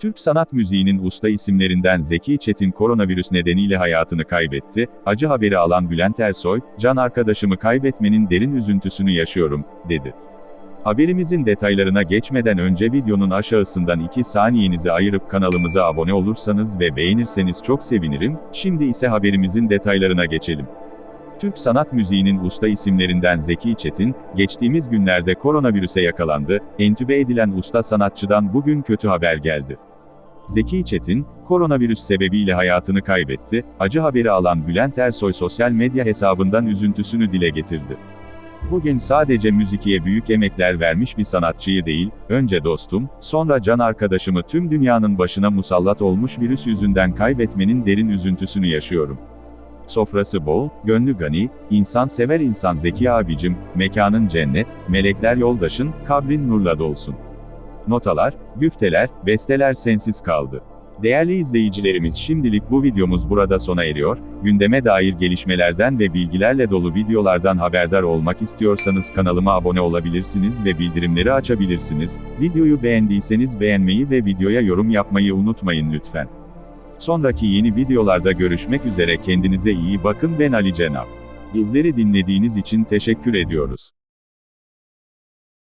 Türk sanat müziğinin usta isimlerinden Zeki Çetin koronavirüs nedeniyle hayatını kaybetti. Acı haberi alan Bülent Ersoy, can arkadaşımı kaybetmenin derin üzüntüsünü yaşıyorum, dedi. Haberimizin detaylarına geçmeden önce videonun aşağısından 2 saniyenizi ayırıp kanalımıza abone olursanız ve beğenirseniz çok sevinirim, şimdi ise haberimizin detaylarına geçelim. Türk sanat müziğinin usta isimlerinden Zeki Çetin, geçtiğimiz günlerde koronavirüse yakalandı, entübe edilen usta sanatçıdan bugün kötü haber geldi. Zeki Çetin, koronavirüs sebebiyle hayatını kaybetti, acı haberi alan Bülent Ersoy sosyal medya hesabından üzüntüsünü dile getirdi. Bugün sadece müzikiye büyük emekler vermiş bir sanatçıyı değil, önce dostum, sonra can arkadaşımı tüm dünyanın başına musallat olmuş virüs yüzünden kaybetmenin derin üzüntüsünü yaşıyorum. Sofrası bol, gönlü gani, insan sever insan Zeki abicim, mekanın cennet, melekler yoldaşın, kabrin nurla dolsun. Notalar, güfteler, besteler sensiz kaldı. Değerli izleyicilerimiz şimdilik bu videomuz burada sona eriyor, gündeme dair gelişmelerden ve bilgilerle dolu videolardan haberdar olmak istiyorsanız kanalıma abone olabilirsiniz ve bildirimleri açabilirsiniz. Videoyu beğendiyseniz beğenmeyi ve videoya yorum yapmayı unutmayın lütfen. Sonraki yeni videolarda görüşmek üzere kendinize iyi bakın ben Ali Cenap. Bizleri dinlediğiniz için teşekkür ediyoruz.